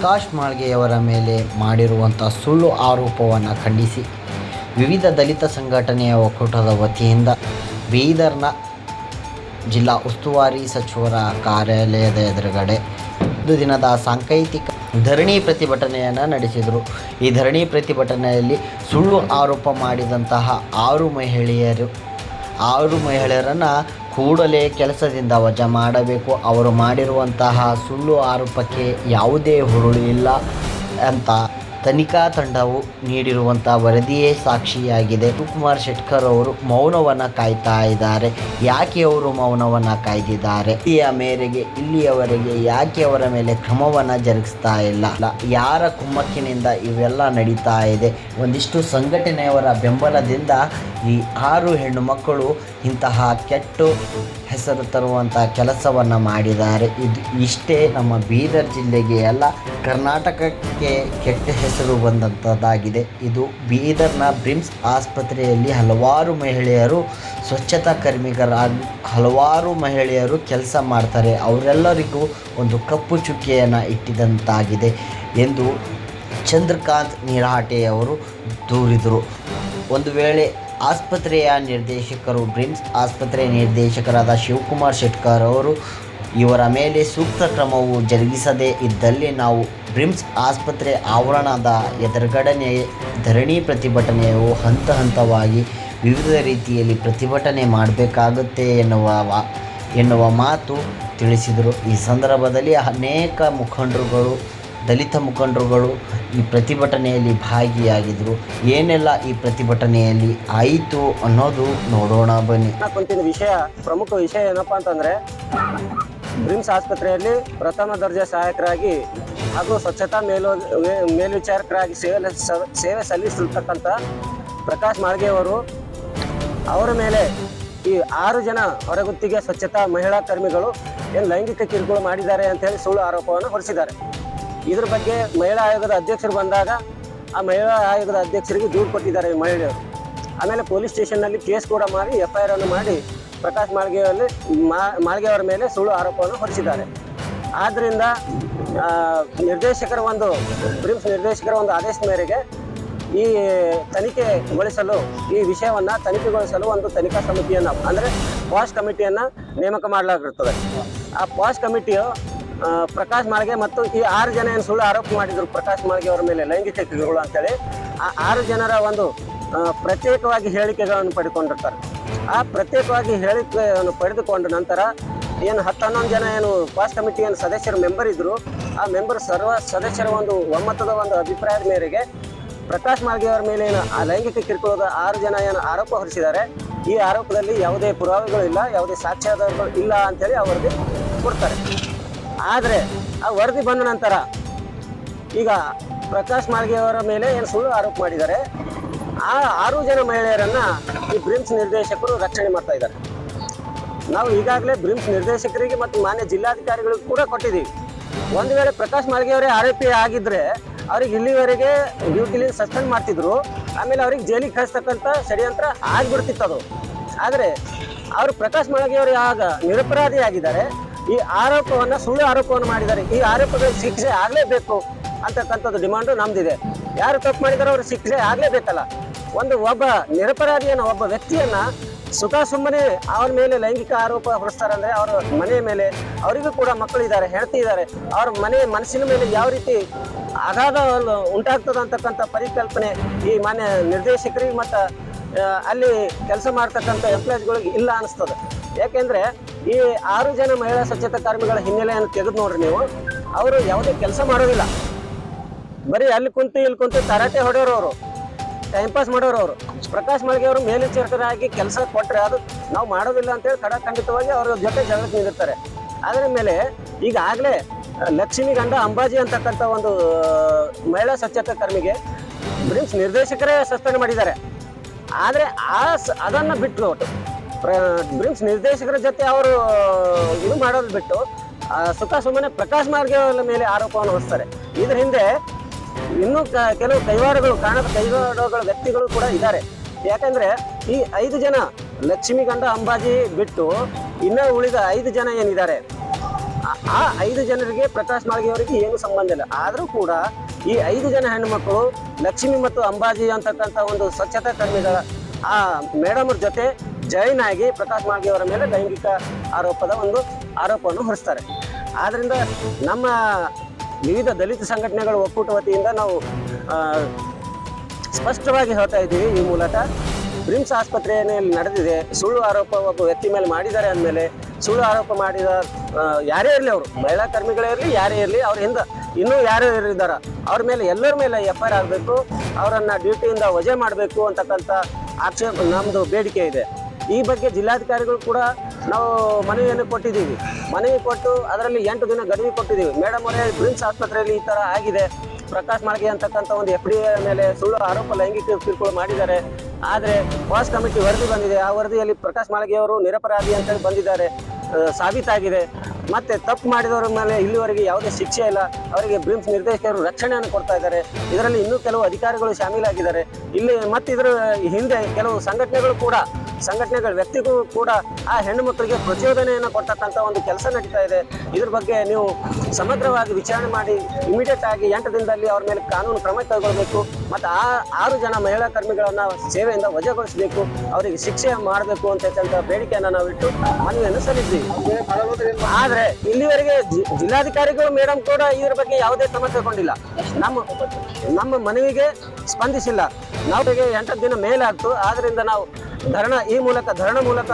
ಪ್ರಕಾಶ್ ಮಾಳ್ಗೆಯವರ ಮೇಲೆ ಮಾಡಿರುವಂಥ ಸುಳ್ಳು ಆರೋಪವನ್ನು ಖಂಡಿಸಿ ವಿವಿಧ ದಲಿತ ಸಂಘಟನೆಯ ಒಕ್ಕೂಟದ ವತಿಯಿಂದ ಬೀದರ್ನ ಜಿಲ್ಲಾ ಉಸ್ತುವಾರಿ ಸಚಿವರ ಕಾರ್ಯಾಲಯದ ಎದುರುಗಡೆ ಒಂದು ದಿನದ ಸಾಂಕೇತಿಕ ಧರಣಿ ಪ್ರತಿಭಟನೆಯನ್ನು ನಡೆಸಿದರು. ಈ ಧರಣಿ ಪ್ರತಿಭಟನೆಯಲ್ಲಿ ಸುಳ್ಳು ಆರೋಪ ಮಾಡಿದಂತಹ ಆರು ಮಹಿಳೆಯರು, ಆರು ಮಹಿಳೆಯರನ್ನು ಕೂಡಲೇ ಕೆಲಸದಿಂದ ವಜಾ ಮಾಡಬೇಕು. ಅವರು ಮಾಡಿರುವಂತಹ ಸುಳ್ಳು ಆರೋಪಕ್ಕೆ ಯಾವುದೇ ಹುರುಳು ಇಲ್ಲ ಅಂತ ತನಿಖಾ ತಂಡವು ನೀಡಿರುವಂಥ ವರದಿಯೇ ಸಾಕ್ಷಿಯಾಗಿದೆ. ಶಿವಕುಮಾರ್ ಶೆಟ್ಕರ್ ಅವರು ಮೌನವನ್ನು ಕಾಯ್ತಾ ಇದ್ದಾರೆ. ಯಾಕೆ ಅವರು ಮೌನವನ್ನು ಕಾಯ್ದಿದ್ದಾರೆ? ಇಲ್ಲಿಯ ಮೇರೆಗೆ, ಇಲ್ಲಿಯವರೆಗೆ ಯಾಕೆ ಅವರ ಮೇಲೆ ಕ್ರಮವನ್ನು ಜರುಗಿಸ್ತಾ ಇಲ್ಲ? ಯಾರ ಕುಮ್ಮಕ್ಕಿನಿಂದ ಇವೆಲ್ಲ ನಡೀತಾ ಇದೆ? ಒಂದಿಷ್ಟು ಸಂಘಟನೆಯವರ ಬೆಂಬಲದಿಂದ ಈ ಆರು ಹೆಣ್ಣು ಮಕ್ಕಳು ಇಂತಹ ಕೆಟ್ಟು ಹೆಸರು ತರುವಂಥ ಕೆಲಸವನ್ನು ಮಾಡಿದ್ದಾರೆ. ಇದು ಇಷ್ಟೇ ನಮ್ಮ ಬೀದರ್ ಜಿಲ್ಲೆಗೆ ಅಲ್ಲ, ಕರ್ನಾಟಕಕ್ಕೆ ಕೆಟ್ಟ ಹೆಸರು ಬಂದಂಥದ್ದಾಗಿದೆ ಇದು ಬೀದರ್ನ ಬ್ರಿಮ್ಸ್ ಆಸ್ಪತ್ರೆಯಲ್ಲಿ ಹಲವಾರು ಮಹಿಳೆಯರು, ಸ್ವಚ್ಛತಾ ಕರ್ಮಿಗರಾಗಿ ಹಲವಾರು ಮಹಿಳೆಯರು ಕೆಲಸ ಮಾಡ್ತಾರೆ. ಅವರೆಲ್ಲರಿಗೂ ಒಂದು ಕಪ್ಪು ಚುಕ್ಕೆಯನ್ನು ಇಟ್ಟಿದಂತಾಗಿದೆ ಎಂದು ಚಂದ್ರಕಾಂತ್ ನಿರಾಟೆಯವರು ದೂರಿದರು. ಒಂದು ವೇಳೆ ಆಸ್ಪತ್ರೆಯ ನಿರ್ದೇಶಕರು ಬ್ರಿಮ್ಸ್, ಆಸ್ಪತ್ರೆ ನಿರ್ದೇಶಕರಾದ ಶಿವಕುಮಾರ್ ಶೆಟ್ಕರ್ ಅವರು ಇವರ ಮೇಲೆ ಸೂಕ್ತ ಕ್ರಮವು ಜರುಗಿಸದೇ ಇದ್ದಲ್ಲಿ ನಾವು ಬ್ರಿಮ್ಸ್ ಆಸ್ಪತ್ರೆ ಆವರಣದ ಎದುರುಗಡನೆ ಧರಣಿ ಪ್ರತಿಭಟನೆಯು ಹಂತ ಹಂತವಾಗಿ ವಿವಿಧ ರೀತಿಯಲ್ಲಿ ಪ್ರತಿಭಟನೆ ಮಾಡಬೇಕಾಗುತ್ತೆ ಎನ್ನುವ ಎನ್ನುವ ಮಾತು ತಿಳಿಸಿದರು. ಈ ಸಂದರ್ಭದಲ್ಲಿ ಅನೇಕ ಮುಖಂಡರುಗಳು ದಲಿತ ಮುಖಂಡರುಗಳು ಈ ಪ್ರತಿಭಟನೆಯಲ್ಲಿ ಭಾಗಿಯಾಗಿದ್ರು. ಏನೆಲ್ಲ ಈ ಪ್ರತಿಭಟನೆಯಲ್ಲಿ ಆಯಿತು ಅನ್ನೋದು ನೋಡೋಣ ಬನ್ನಿ. ವಿಷಯ, ಪ್ರಮುಖ ವಿಷಯ ಏನಪ್ಪಾ ಅಂತಂದ್ರೆ ಬ್ರಿಮ್ಸ್ ಆಸ್ಪತ್ರೆಯಲ್ಲಿ ಪ್ರಥಮ ದರ್ಜೆ ಸಹಾಯಕರಾಗಿ ಹಾಗೂ ಸ್ವಚ್ಛತಾ ಮೇಲು ಮೇಲ್ವಿಚಾರಕರಾಗಿ ಸೇವೆ ಸೇವೆ ಸಲ್ಲಿಸಿರ್ತಕ್ಕಂಥ ಪ್ರಕಾಶ್ ಮಾಳ್ಗೆ ಅವರು, ಅವರ ಮೇಲೆ ಈ ಆರು ಜನ ಹೊರಗುತ್ತಿಗೆ ಸ್ವಚ್ಛತಾ ಮಹಿಳಾ ಕರ್ಮಿಗಳು ಏನು ಲೈಂಗಿಕ ಕಿರುಕುಳ ಮಾಡಿದ್ದಾರೆ ಅಂತ ಹೇಳಿ ಸುಳ್ಳು ಆರೋಪವನ್ನು ಹೊರಿಸಿದ್ದಾರೆ. ಇದ್ರ ಬಗ್ಗೆ ಮಹಿಳಾ ಆಯೋಗದ ಅಧ್ಯಕ್ಷರು ಬಂದಾಗ ಆ ಮಹಿಳಾ ಆಯೋಗದ ಅಧ್ಯಕ್ಷರಿಗೆ ದೂರು ಕೊಟ್ಟಿದ್ದಾರೆ ಈ ಮಹಿಳೆಯರು. ಆಮೇಲೆ ಪೊಲೀಸ್ ಸ್ಟೇಷನ್ನಲ್ಲಿ ಕೇಸ್ ಕೂಡ ಮಾಡಿ ಎಫ್ ಐ ಆರ್ ಅನ್ನು ಮಾಡಿ ಪ್ರಕಾಶ್ ಮಾಳ್ಗೆಯಲ್ಲಿ ಅವರ ಮೇಲೆ ಸುಳ್ಳು ಆರೋಪವನ್ನು ಹೊರಿಸಿದ್ದಾರೆ. ಆದ್ದರಿಂದ ನಿರ್ದೇಶಕರ ಒಂದು ಪ್ರಿಮ್ಸ್ ನಿರ್ದೇಶಕರ ಒಂದು ಆದೇಶದ ಮೇರೆಗೆ ಈ ತನಿಖೆಗೊಳಿಸಲು ಈ ವಿಷಯವನ್ನು ತನಿಖೆಗೊಳಿಸಲು ಒಂದು ತನಿಖಾ ಸಮಿತಿಯನ್ನು, ಅಂದರೆ ಪಾಸ್ ಕಮಿಟಿಯನ್ನು ನೇಮಕ ಮಾಡಲಾಗಿರುತ್ತದೆ. ಆ ಪಾಸ್ ಕಮಿಟಿಯು ಪ್ರಕಾಶ್ ಮಾಳ್ಗೆ ಮತ್ತು ಈ ಆರು ಜನ ಏನು ಸುಳ್ಳು ಆರೋಪ ಮಾಡಿದ್ರು ಪ್ರಕಾಶ್ ಮಾಳ್ಗೆ ಅವರ ಮೇಲೆ ಲೈಂಗಿಕ ಅಂತ ಅಂತೇಳಿ, ಆ ಆರು ಜನರ ಒಂದು ಪ್ರತ್ಯೇಕವಾಗಿ ಹೇಳಿಕೆಗಳನ್ನು ಪಡೆದುಕೊಂಡಿರ್ತಾರೆ. ಆ ಪ್ರತ್ಯೇಕವಾಗಿ ಹೇಳಿಕೆಯನ್ನು ಪಡೆದುಕೊಂಡ ನಂತರ ಏನು ಹತ್ತು ಹನ್ನೊಂದು ಜನ ಏನು ಪಾಸ್ ಕಮಿಟಿ ಏನು ಸದಸ್ಯರು ಮೆಂಬರ್ ಇದ್ದರು ಆ ಮೆಂಬರ್ ಸರ್ವ ಸದಸ್ಯರ ಒಂದು ಒಮ್ಮತದ ಒಂದು ಅಭಿಪ್ರಾಯದ ಮೇರೆಗೆ ಪ್ರಕಾಶ್ ಮಾಳಿಗೆ ಅವರ ಮೇಲೆ ಏನು ಆ ಲೈಂಗಿಕ ಕಿರುಕುಳದ ಆರು ಜನ ಏನು ಆರೋಪ ಹೊರಿಸಿದ್ದಾರೆ. ಈ ಆರೋಪದಲ್ಲಿ ಯಾವುದೇ ಪುರಾವೆಗಳು ಇಲ್ಲ, ಯಾವುದೇ ಸಾಕ್ಷ್ಯಾಧಾರಗಳು ಇಲ್ಲ ಅಂತೇಳಿ ಅವರಿಗೆ ಕೊಡ್ತಾರೆ. ಆದರೆ ಆ ವರದಿ ಬಂದ ನಂತರ ಈಗ ಪ್ರಕಾಶ್ ಮಾಳಿಗೆ ಅವರ ಮೇಲೆ ಏನು ಸುಳ್ಳು ಆರೋಪ ಮಾಡಿದ್ದಾರೆ, ಆ ಆರು ಜನ ಮಹಿಳೆಯರನ್ನ ಈ ಬ್ರಿಮ್ಸ್ ನಿರ್ದೇಶಕರು ರಕ್ಷಣೆ ಮಾಡ್ತಾ ಇದ್ದಾರೆ. ನಾವು ಈಗಾಗಲೇ ಬ್ರಿಮ್ಸ್ ನಿರ್ದೇಶಕರಿಗೆ ಮತ್ತು ಮಾನ್ಯ ಜಿಲ್ಲಾಧಿಕಾರಿಗಳಿಗೂ ಕೂಡ ಕೊಟ್ಟಿದ್ದೀವಿ. ಒಂದು ವೇಳೆ ಪ್ರಕಾಶ್ ಮಾಳಿಗೆ ಅವರೇ ಆರೋಪಿ ಆಗಿದ್ರೆ ಅವ್ರಿಗೆ ಇಲ್ಲಿವರೆಗೆ ಡ್ಯೂಟಿಲಿ ಸಸ್ಪೆಂಡ್ ಮಾಡ್ತಿದ್ರು, ಆಮೇಲೆ ಅವ್ರಿಗೆ ಜೈಲಿಗೆ ಕಳಿಸ್ತಕ್ಕಂಥ ಷಡ್ಯಂತ್ರ ಆಗ್ಬಿಡ್ತಿತ್ತು ಅದು. ಆದರೆ ಅವರು ಪ್ರಕಾಶ್ ಮಾಳ್ಗೆ ಅವರು ಆಗ ನಿರಪರಾಧಿ ಆಗಿದ್ದಾರೆ. ಈ ಆರೋಪವನ್ನು ಸುಳ್ಳು ಆರೋಪವನ್ನು ಮಾಡಿದ್ದಾರೆ. ಈ ಆರೋಪದ ಶಿಕ್ಷೆ ಆಗಲೇಬೇಕು ಅಂತಕ್ಕಂಥದ್ದು ಡಿಮಾಂಡು ನಮ್ದಿದೆ. ಯಾರು ತಪ್ಪು ಮಾಡಿದಾರೋ ಅವ್ರ ಶಿಕ್ಷೆ ಆಗಲೇಬೇಕಲ್ಲ. ಒಂದು ಒಬ್ಬ ನಿರಪರಾಧಿಯನ್ನು, ಒಬ್ಬ ವ್ಯಕ್ತಿಯನ್ನ ಸುಖ ಸುಮ್ಮನೆ ಅವನ ಮೇಲೆ ಲೈಂಗಿಕ ಆರೋಪ ಹೊರಿಸ್ತಾರೆ ಅಂದ್ರೆ ಅವರ ಮನೆಯ ಮೇಲೆ ಅವರಿಗೂ ಕೂಡ ಮಕ್ಕಳಿದ್ದಾರೆ ಇದ್ದಾರೆ. ಅವ್ರ ಮನೆ ಮನಸ್ಸಿನ ಮೇಲೆ ಯಾವ ರೀತಿ ಅಗಾಧ ಉಂಟಾಗ್ತದ ಅಂತಕ್ಕಂಥ ಪರಿಕಲ್ಪನೆ ಈ ಮಾನ್ಯ ನಿರ್ದೇಶಕರಿಗೆ ಮತ್ತು ಅಲ್ಲಿ ಕೆಲಸ ಮಾಡ್ತಕ್ಕಂಥ ಎಂಪ್ಲಾಯ್ಸ್ಗಳಿಗೆ ಇಲ್ಲ ಅನಿಸ್ತದೆ. ಯಾಕೆಂದ್ರೆ ಈ ಆರು ಜನ ಮಹಿಳಾ ಸ್ವಚ್ಛತಾ ಕಾರ್ಮಿಗಳ ಹಿನ್ನೆಲೆಯನ್ನು ತೆಗೆದು ನೋಡ್ರಿ ನೀವು. ಅವರು ಯಾವುದೇ ಕೆಲಸ ಮಾಡೋದಿಲ್ಲ. ಬರೀ ಅಲ್ಲಿ ಕುಂತು ಇಲ್ಲಿ ಕುಂತು ತರಾಟೆ ಹೊಡೆಯೋರು ಅವರು. ಟೈಮ್ ಪಾಸ್ ಮಾಡೋರು ಅವರು. ಪ್ರಕಾಶ್ ಮಳಿಗೆ ಅವರು ಮೇಲ್ವಿಚಾರಕರಾಗಿ ಕೆಲಸ ಕೊಟ್ಟರೆ ಅದು ನಾವು ಮಾಡೋದಿಲ್ಲ ಅಂತೇಳಿ ಕಡ ಖಂಡಿತವಾಗಿ ಅವ್ರ ಜೊತೆ ಜಗಳಕ್ಕೆ ನಿಂದಿರ್ತಾರೆ. ಅದರ ಮೇಲೆ ಈಗಾಗಲೇ ಲಕ್ಷ್ಮಿ ಗಂಡ ಅಂಬಾಜಿ ಅಂತಕ್ಕಂಥ ಒಂದು ಮಹಿಳಾ ಸ್ವಚ್ಛತಾ ಕರ್ಮಿಗೆ ಬ್ರಿಮ್ಸ್ ನಿರ್ದೇಶಕರೇ ಸಸ್ಪೆಂಡ್ ಮಾಡಿದ್ದಾರೆ. ಆದರೆ ಆ ಅದನ್ನು ಬಿಟ್ಟು ಪ್ರ ಬ್ರಿಮ್ಸ್ ನಿರ್ದೇಶಕರ ಜೊತೆ ಅವರು ಇದು ಮಾಡೋದು ಬಿಟ್ಟು ಸುಖ ಸುಮ್ಮನೆ ಪ್ರಕಾಶ್ ಮಾರ್ಗೆ ಅವರ ಮೇಲೆ ಆರೋಪವನ್ನು ಹೊರಿಸ್ತಾರೆ. ಇದ್ರ ಹಿಂದೆ ಇನ್ನೂ ಕೆಲವು ಕೈವಾಡಗಳು, ಕಾಣದ ಕೈವಾಡಗಳ ವ್ಯಕ್ತಿಗಳು ಕೂಡ ಇದ್ದಾರೆ. ಯಾಕಂದ್ರೆ ಈ ಐದು ಜನ ಲಕ್ಷ್ಮಿ ಗಂಡ ಅಂಬಾಜಿ ಬಿಟ್ಟು ಇನ್ನೂ ಉಳಿದ ಐದು ಜನ ಏನಿದ್ದಾರೆ, ಆ- ಐದು ಜನರಿಗೆ ಪ್ರಕಾಶ್ ಮಾಳಿಗೆಯವರಿಗೆ ಏನು ಸಂಬಂಧ ಇಲ್ಲ. ಆದರೂ ಕೂಡ ಈ ಐದು ಜನ ಹೆಣ್ಣುಮಕ್ಕಳು ಲಕ್ಷ್ಮಿ ಮತ್ತು ಅಂಬಾಜಿ ಅಂತಕ್ಕಂಥ ಒಂದು ಸ್ವಚ್ಛತಾ ಕರ್ಮಿಗಳ, ಆ ಮೇಡಮ್ ಜೊತೆ ಜಾಯಿನ್ ಆಗಿ ಪ್ರಕಾಶ್ ಮಾಗಿ ಅವರ ಮೇಲೆ ಲೈಂಗಿಕ ಆರೋಪದ ಒಂದು ಆರೋಪವನ್ನು ಹೊರಿಸ್ತಾರೆ. ಆದ್ದರಿಂದ ನಮ್ಮ ವಿವಿಧ ದಲಿತ ಸಂಘಟನೆಗಳ ಒಕ್ಕೂಟ ವತಿಯಿಂದ ನಾವು ಸ್ಪಷ್ಟವಾಗಿ ಹೇಳ್ತಾ ಇದ್ದೀವಿ ಈ ಮೂಲಕ. ಬ್ರಿಮ್ಸ್ ಆಸ್ಪತ್ರೆಯಲ್ಲಿ ನಡೆದಿದೆ. ಸುಳ್ಳು ಆರೋಪ ಒಬ್ಬ ವ್ಯಕ್ತಿ ಮೇಲೆ ಮಾಡಿದ್ದಾರೆ ಅಂದಮೇಲೆ ಸುಳ್ಳು ಆರೋಪ ಮಾಡಿದ ಯಾರೇ ಇರಲಿ ಅವರು. ಮಹಿಳಾ ಕರ್ಮಿಗಳೇ ಇರಲಿ, ಯಾರೇ ಇರಲಿ, ಅವ್ರ ಹಿಂದೆ ಇನ್ನೂ ಯಾರು ಇದ್ದಾರೆ, ಅವ್ರ ಮೇಲೆ ಎಲ್ಲರ ಮೇಲೆ ಎಫ್ ಐ ಆರ್ ಆಗಬೇಕು, ಅವರನ್ನು ಡ್ಯೂಟಿಯಿಂದ ವಜೆ ಮಾಡಬೇಕು ಅಂತಕ್ಕಂಥ ಆಕ್ಷೇಪ ನಮ್ಮದು ಬೇಡಿಕೆ ಇದೆ. ಈ ಬಗ್ಗೆ ಜಿಲ್ಲಾಧಿಕಾರಿಗಳು ಕೂಡ ನಾವು ಮನವಿಯನ್ನು ಕೊಟ್ಟಿದ್ದೀವಿ. ಮನವಿ ಕೊಟ್ಟು ಅದರಲ್ಲಿ ಎಂಟು ದಿನ ಗಡುವು ಕೊಟ್ಟಿದ್ದೀವಿ. ಮೇಡಮ್ ಅವರೇ, ಪ್ರಿನ್ಸ್ ಆಸ್ಪತ್ರೆಯಲ್ಲಿ ಈ ಥರ ಆಗಿದೆ. ಪ್ರಕಾಶ್ ಮಾಳ್ಗೆ ಅಂತಕ್ಕಂಥ ಒಂದು ಎಫ್ ಡಿ ಎ ಮೇಲೆ ಸುಳ್ಳು ಆರೋಪ ಲೈಂಗಿಕ ಕಿರುಕುಳ ಮಾಡಿದ್ದಾರೆ. ಆದರೆ ವಾಸ್ ಕಮಿಟಿ ವರದಿ ಬಂದಿದೆ. ಆ ವರದಿಯಲ್ಲಿ ಪ್ರಕಾಶ್ ಮಾಳ್ಗೆ ಅವರು ನಿರಪರಾಧಿ ಅಂತೇಳಿ ಬಂದಿದ್ದಾರೆ. ಸಾಬೀತಾಗಿದೆ. ಮತ್ತೆ ತಪ್ಪು ಮಾಡಿದವರ ಮೇಲೆ ಇಲ್ಲಿವರೆಗೆ ಯಾವುದೇ ಶಿಕ್ಷೆ ಇಲ್ಲ. ಅವರಿಗೆ ಬ್ರಿಮ್ಸ್ ನಿರ್ದೇಶಕರು ರಕ್ಷಣೆಯನ್ನು ಕೊಡ್ತಾ ಇದ್ದಾರೆ. ಇದರಲ್ಲಿ ಇನ್ನೂ ಕೆಲವು ಅಧಿಕಾರಿಗಳು ಶಾಮೀಲಾಗಿದ್ದಾರೆ. ಇಲ್ಲಿ ಮತ್ತೆ ಇದರ ಹಿಂದೆ ಕೆಲವು ಸಂಘಟನೆಗಳು ಕೂಡ ಸಂಘಟನೆಗಳ ವ್ಯಕ್ತಿಗೂ ಕೂಡ ಆ ಹೆಣ್ಣು ಮಕ್ಕಳಿಗೆ ಪ್ರಚೋದನೆಯನ್ನು ಕೊಟ್ಟಕ್ಕಂಥ ಒಂದು ಕೆಲಸ ನಡೀತಾ ಇದೆ. ಇದ್ರ ಬಗ್ಗೆ ನೀವು ಸಮಗ್ರವಾಗಿ ವಿಚಾರಣೆ ಮಾಡಿ ಇಮಿಡಿಯೇಟ್ ಆಗಿ ಎಂಟು ದಿನದಲ್ಲಿ ಅವ್ರ ಮೇಲೆ ಕಾನೂನು ಕ್ರಮ ಕೈಗೊಳ್ಳಬೇಕು. ಮತ್ತು ಆ ಆರು ಜನ ಮಹಿಳಾ ಕರ್ಮಿಗಳನ್ನು ಸೇವೆಯಿಂದ ವಜಾಗೊಳಿಸಬೇಕು. ಅವರಿಗೆ ಶಿಕ್ಷೆ ಮಾಡಬೇಕು ಅಂತ ಬೇಡಿಕೆಯನ್ನು ನಾವು ಇಟ್ಟು ಮನವಿಯನ್ನು ಸಲ್ಲಿಸಿ ಆದರೆ ಇಲ್ಲಿವರೆಗೆ ಜಿಲ್ಲಾಧಿಕಾರಿಗಳು ಮೇಡಮ್ ಕೂಡ ಇದ್ರ ಬಗ್ಗೆ ಯಾವುದೇ ಕ್ರಮ ತಗೊಂಡಿಲ್ಲ ನಮ್ಮ ನಮ್ಮ ಮನವಿಗೆ ಸ್ಪಂದಿಸಿಲ್ಲ. ನಾವು ಎಂಟು ದಿನ ಮೇಲಾಗ್ತು ಆದ್ರಿಂದ ನಾವು ಧರಣ, ಈ ಮೂಲಕ ಧರಣ ಮೂಲಕ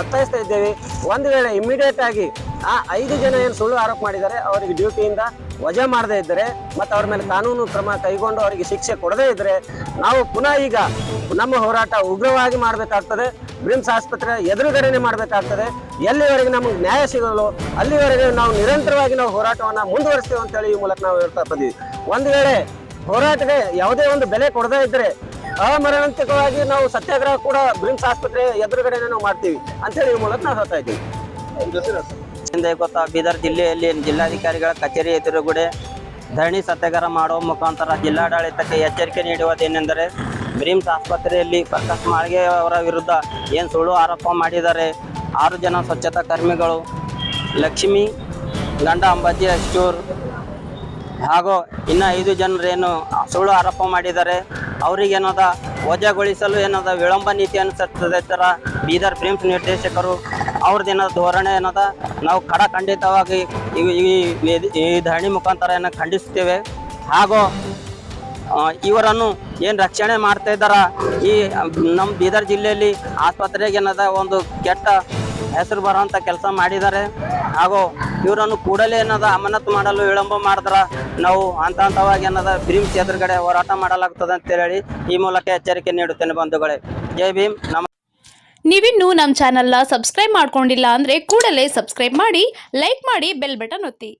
ಒತ್ತಾಯಿಸ್ತಾ ಇದ್ದೇವೆ. ಒಂದು ವೇಳೆ ಇಮಿಡಿಯೇಟ್ ಆಗಿ ಆ ಐದು ಜನ ಏನು ಸುಳ್ಳು ಆರೋಪ ಮಾಡಿದ್ದಾರೆ, ಅವರಿಗೆ ಡ್ಯೂಟಿಯಿಂದ ವಜಾ ಮಾಡದೇ ಇದ್ದರೆ ಮತ್ತು ಅವ್ರ ಮೇಲೆ ಕಾನೂನು ಕ್ರಮ ಕೈಗೊಂಡು ಅವರಿಗೆ ಶಿಕ್ಷೆ ಕೊಡದೇ ಇದ್ದರೆ ನಾವು ಪುನಃ ಈಗ ನಮ್ಮ ಹೋರಾಟ ಉಗ್ರವಾಗಿ ಮಾಡಬೇಕಾಗ್ತದೆ, ಬ್ರಿಮ್ಸ್ ಆಸ್ಪತ್ರೆ ಎದುರುಗಡೆನೆ ಮಾಡಬೇಕಾಗ್ತದೆ. ಎಲ್ಲಿವರೆಗೆ ನಮಗೆ ನ್ಯಾಯ ಸಿಗಲು ಅಲ್ಲಿವರೆಗೆ ನಾವು ನಿರಂತರವಾಗಿ ನಾವು ಹೋರಾಟವನ್ನು ಮುಂದುವರಿಸ್ತೇವೆ ಅಂತೇಳಿ ಈ ಮೂಲಕ ನಾವು ಹೇಳ್ತಾ ಬಂದೀವಿ. ಒಂದು ವೇಳೆ ಹೋರಾಟಕ್ಕೆ ಯಾವುದೇ ಒಂದು ಬೆಲೆ ಕೊಡದೇ ಇದ್ದರೆ ಅಮರಣಾಂತಿಕವಾಗಿ ನಾವು ಸತ್ಯಾಗ್ರಹ ಕೂಡ ಬ್ರಿಮ್ಸ್ ಆಸ್ಪತ್ರೆ ಎದುರುಗಡೆ ನಾವು ಮಾಡ್ತೀವಿ ಅಂತ ಹೇಳಿ ಮೂಲಕ ನಾವು ಹೇಳ್ತಾ ಇದ್ದೀವಿ. ಹಿಂದೆ ಗೊತ್ತಾ, ಬೀದರ್ ಜಿಲ್ಲೆಯಲ್ಲಿ ಜಿಲ್ಲಾಧಿಕಾರಿಗಳ ಕಚೇರಿ ಎದುರುಗಡೆ ಧರಣಿ ಸತ್ಯಾಗ್ರಹ ಮಾಡುವ ಮುಖಾಂತರ ಜಿಲ್ಲಾಡಳಿತಕ್ಕೆ ಎಚ್ಚರಿಕೆ ನೀಡುವುದೇನೆಂದರೆ, ಬ್ರಿಮ್ಸ್ ಆಸ್ಪತ್ರೆಯಲ್ಲಿ ಪ್ರಕಾಶ್ ಮಾಳ್ಗೆ ಅವರ ವಿರುದ್ಧ ಏನು ಸುಳ್ಳು ಆರೋಪ ಮಾಡಿದ್ದಾರೆ, ಆರು ಜನ ಸ್ವಚ್ಛತಾ ಕರ್ಮಿಗಳು, ಲಕ್ಷ್ಮಿ, ಗಂಡ ಅಂಬಾಜಿ ಅಷ್ಟೂರ್ ಹಾಗೂ ಇನ್ನು ಐದು ಜನರೇನು ಸುಳ್ಳು ಆರೋಪ ಮಾಡಿದ್ದಾರೆ ಅವರಿಗೇನದ ವಜಾಗೊಳಿಸಲು ಏನದ ವಿಳಂಬ ನೀತಿ ಅನುಸರಿಸದ ತರ ಬೀದರ್ ಫಿಲ್ಮ್ಸ್ ನಿರ್ದೇಶಕರು ಅವ್ರದ್ದೇನದ ಧೋರಣೆ ಏನದ ನಾವು ಕಡ ಖಂಡಿತವಾಗಿ ಈ- ಧರಣಿ ಮುಖಾಂತರ ಏನ ಖಂಡಿಸ್ತೇವೆ ಹಾಗೂ ಇವರನ್ನು ಏನು ರಕ್ಷಣೆ ಮಾಡ್ತಾ ಇದ್ದಾರ? ಈ, ನಮ್ಮ ಬೀದರ್ ಜಿಲ್ಲೆಯಲ್ಲಿ ಆಸ್ಪತ್ರೆಗೆ ಏನದ ಒಂದು ಕೆಟ್ಟ ಹೆಸರು ಬರುವಂತ ಕೆಲಸ ಮಾಡಿದ್ದಾರೆ. ಹಾಗೂ ಇವರನ್ನು ಕೂಡಲೇ ಏನದ ಅಮಾನತು ಮಾಡಲು ವಿಳಂಬ ಮಾಡಿದ್ರ ನಾವು ಹಂತ ಹಂತವಾಗಿ ಏನದ ಭೀಮ್ ಎದುರುಗಡೆ ಹೋರಾಟ ಮಾಡಲಾಗ್ತದ ಅಂತ ಹೇಳಿ ಈ ಮೂಲಕ ಎಚ್ಚರಿಕೆ ನೀಡುತ್ತೇನೆ ಬಂಧುಗಳೇ. ಜೈ ಭೀಮ್. ನಮ ನೀವಿನ್ನೂ ನಮ್ಮ ಚಾನಲ್ನ ಸಬ್ಸ್ಕ್ರೈಬ್ ಮಾಡ್ಕೊಂಡಿಲ್ಲ ಅಂದರೆ ಕೂಡಲೇ ಸಬ್ಸ್ಕ್ರೈಬ್ ಮಾಡಿ, ಲೈಕ್ ಮಾಡಿ, ಬೆಲ್ ಬಟನ್ ಒತ್ತಿ.